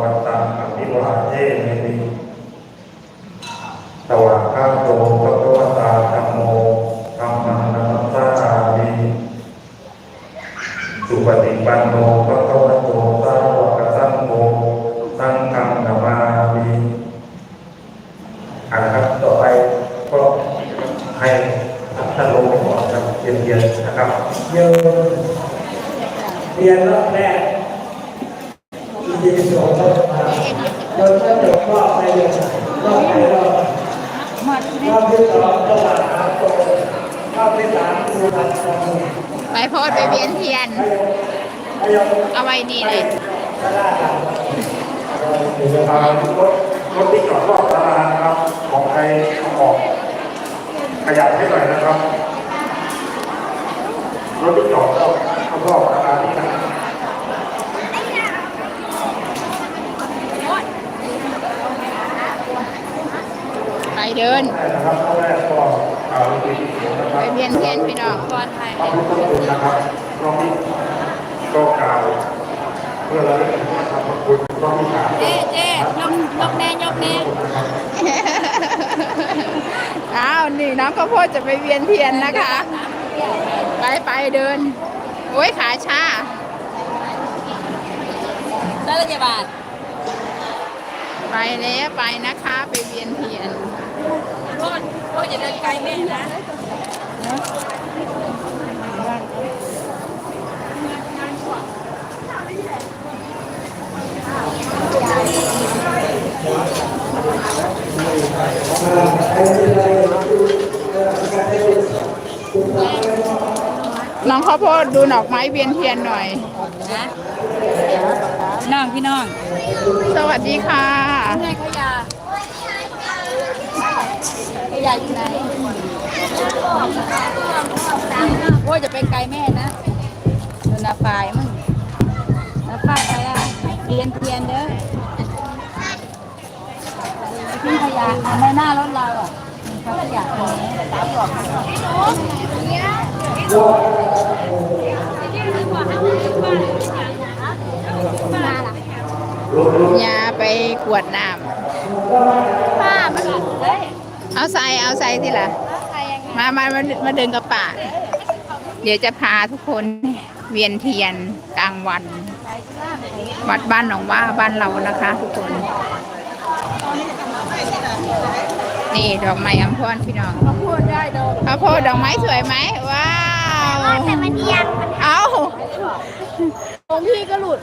วันตังอภิวาเทมิตวาข้าโตพระวตาธรรมโมธรรมังนัมสสามิสุปฏิปันโนพระวโตสาวกสังโฆสังฆังนามามิอ่าครับต่อไปก็ให้ท่านลงก่อนครับเย็นๆนะครับโยนเรียนรอบแรกอินเดี ยสองรอบมาจนก็จบรอบไปเลยรอบไปรอบรอบที่สองก็มาหาโตรอบที่สามคือพันสองไปโพสไปเวียนเทียน เอาไว้นี่เลย กระดาษ อ่ารถรถที่จอดรอบตลาดนะครับ ของใครเอาออกขยับให้หน่อยนะครับ รถที่จอดรอบรอบตลาดนี่นะ ไปเดิน ได้นะครับข้อแรกก็เอารถที่เสียงนะ คไปรับเวียนเทียนพี่น้องก่อนไทยพระพุทธคุณนะครับรอบที่ก็กล่าวเพื่อระลึกถึงพระธรรมคุณรอบที่สามเจ๊เจ๊ยกยกแน่ยกแน่อ้าวนี่น้องข้าวโพดจะไปเวียนเทียนนะคะ ไปไปเดิน โอ้ยขาชาได้ละกี่บาทไปแล้วไปนะคะ ไปเวียนเทียน ษโทษอย่าเดินไกลแม่นะน้องข้าวโพดดูดอกไม้เวียนเทียนหน่อย นะน้องพี่น้องสวัสดีค่ะไงขยะขยะอยู่ไหนโอ้ยจะเป็นไกลแม่นะดูนาปายมึงนาปายใครอะเทียนเทียนเด้อทิ้งขยะอะในหน้ารถเราอะมีขยะตรงนี้ตามหยาไปกวดน้ป้ามันเฮ้ยำ เอาใส่เอาใส่ที่ละใครยังไงมามามามาเดินกับป่าเดี๋ยวจะพาทุกคนเวียนเทียนกลางวัน วัดบ้านหนองว่าบ้านเรานะคะ ทุกคน นี่ดอกไม้อัมพรพี่น้องพูดได้ดอกข้าวโพดดอกไม้สวยไหมว้าวแต่มันเอียงเอาองพี่ก็หลุด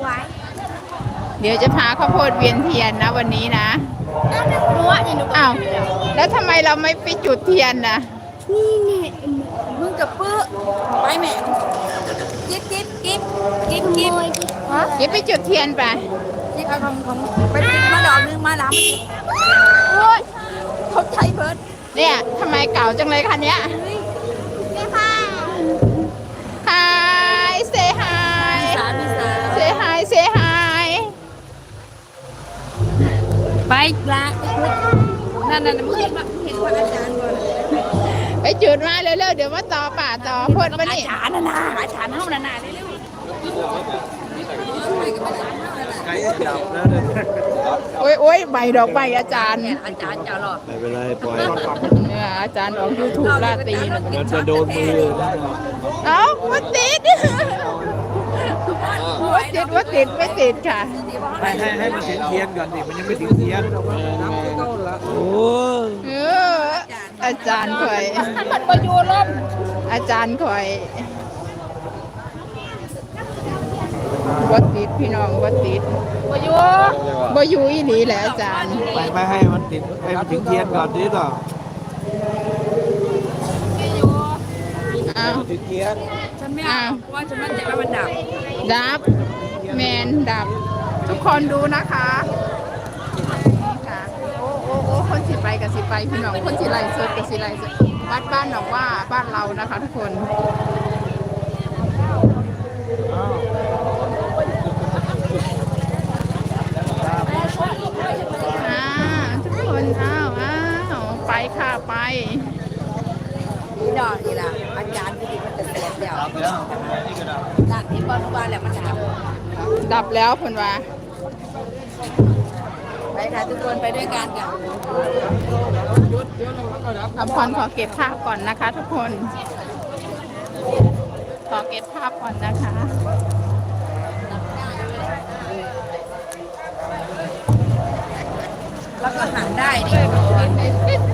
ไว้เดี๋ยวจะพาข้าวโพดเวียนเทียนนะวันนี้นะ รู้ว่านี่หนูอ้าว แล้วทำไมเราไม่ไปจุดเทียนนะนี่เนี่ยมึงกับปื้อไปแม่กิ๊บกิ๊บกิ๊บกิ๊บกิ๊บฮะเดี๋ยวไปจุดเทียนไปกิ๊บเอาของของไปมาดอกนึงมาล้ำโอ้ยเขาใช้เบิร์ดเนี่ยทำไมเก่าจังเลยคันเนี้ย Hi ละนั่นนั่นมึงเห็นปะเห็นพระอาจารย์ก่อนไปจุดมาเร็วๆเดี๋ยวมาต่อป่าต่อพ่นมาอานี่จารย์น่ะนะอาจารย์เท่านั้นน่ะเร็วโอ้ยโอ้ยใบดอกใบอาจารย์ๆอาจารย์จะหรอไม่เป็นไรปล่อยเนี่ยอาจารย์ออกยูทูบลาตีนมันจะโดนมือนะเอ้าว่าติดว่าติดว่าติดไม่ติดค่ะ ให้ให้ให้มันถึงเทียนก่อนดิมันยังไม่ถึงเทียนโอ้ยเอออาจารย์ข่อยมันประยูร่มอาจารย์ข่อยว่าติดพี่น้องว่าติดประยูบ่อยู่อีหลีแหละอาจารย์ไม่ไม่ให้มันติดให้มันถึงเทียนก่อนดิต่ออ้าวถึงเทียนฉันไม่เอาเพราะว่าฉันมั่นใจว่ามันดับ ดับ แมนดับ ทุกคนดูนะคะนี่ค่ะโอ้โอ้โอ้คนสิไปกับสิไปพี่น้องคนสิไล่สดกับสิไล่สดวัดบ้านหนองว่าบ้านเรานะคะ ทุกคนอ่าทุกคนอ้าวอ้าวไปค่ะไปนี่ดอกนี่ล่ะอาจารย์ที่ดีมันจะเสียเดียวหลักที่บอลบาลแหละมันดับ ดับแล้วเพิ่นว่า ไปค่ะทุกคนไปด้วยกันค่ะอภรขอเก็บภาพก่อนนะคะ ทุกคน ขอเก็บภาพก่อนนะคะแล้วก็หันได้ดิ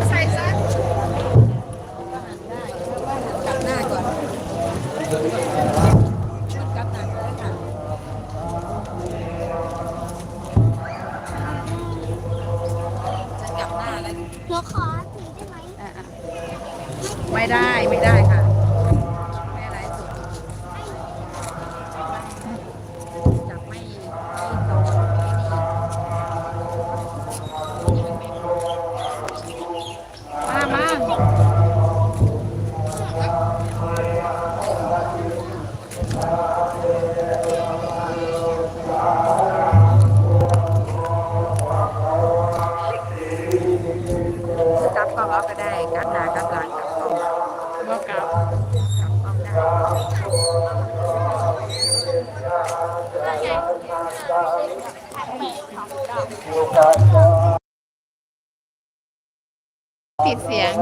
ปิดเสียง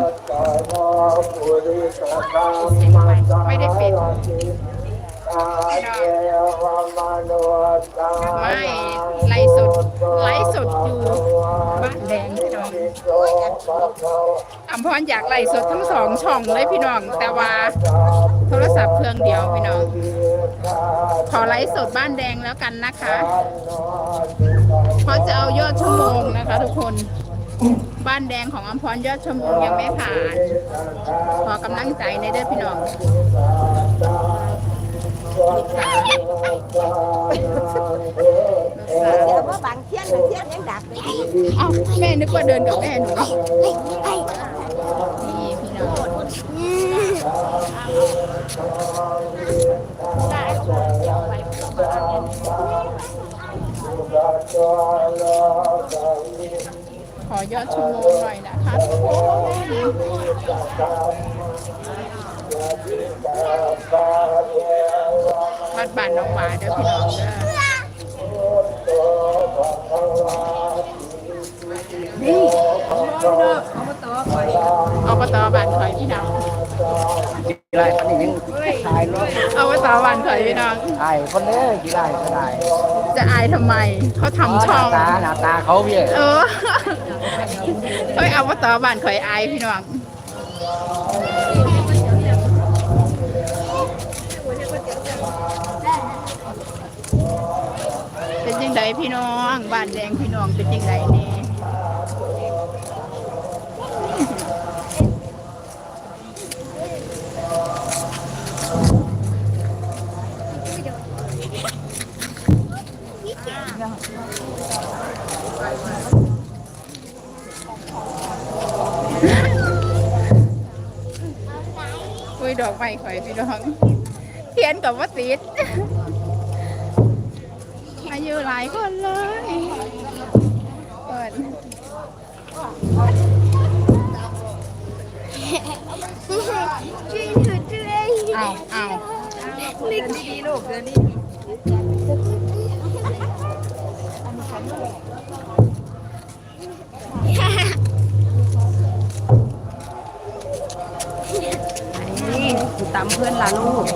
ไม่ได้ปิด ไม่ ไลฟ์สด ไลฟ์สดอยู่ บ้านแดงพี่น้องอำพรอยากไลฟ์สดทั้งสองช่องเลยพี่น้อง แต่ว่าโทรศัพท์เครื่องเดียวพี่น้อง ขอไลฟ์สดบ้านแดงแล้วกันนะคะ เพราะจะเอายอดชั่วโมงนะคะ ทุกคน บ้านแดงของอำพรยอดชั่วโมงยังไม่ผ่าน ขอกำลังใจในเด้อพี่น้องเดี๋ยวว่าบางเที่ยงบางเที่ยงยังดับเลยอ้าวแม่นึกว่าเดินกับแม่หนูนี่พี่น้อง ขอยอดชั่วโมงหน่อยนะคะทุกคนวัดบ้านน้องหวาเด้อพี่น้องเด้อ ไรอันนี้ยังถ่ายรถอบตบ้านข่อยพี่น้องถ่ายคนเด้อกี่ไรก็ได้จะอายทำไม เขาทำช่อง ตาหน้าตาเขาพี่เออเฮ้ยอบตบ้านข่อยอายพี่น้องเป็นยังไงพี่น้องบ้านแดงพี่น้องเป็นยังไงนี่ ไม้ข่อยพี่น้องเทียนกับว่าติดอายุหลายคนเลยเปิดช่วยหนูด้วยเอาเอาเดินดีๆลูกเดินดีนี่ ตามเพื่อนละลูก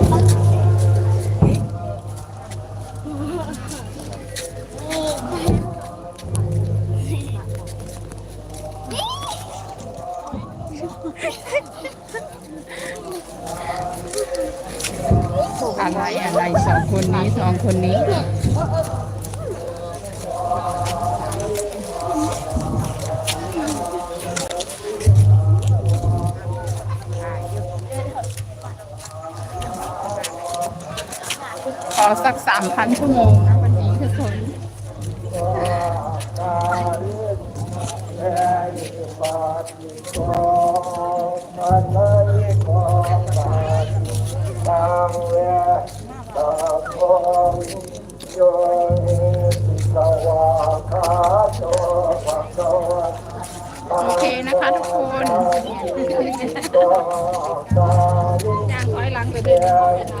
อะไรอะไรสองคนนี้สองคนนี้ อสักสามพันชั่วโมงนะวันนี้ทุกคนโอเคนะคะทุกคนย่างถอยหลังไปเรื่อย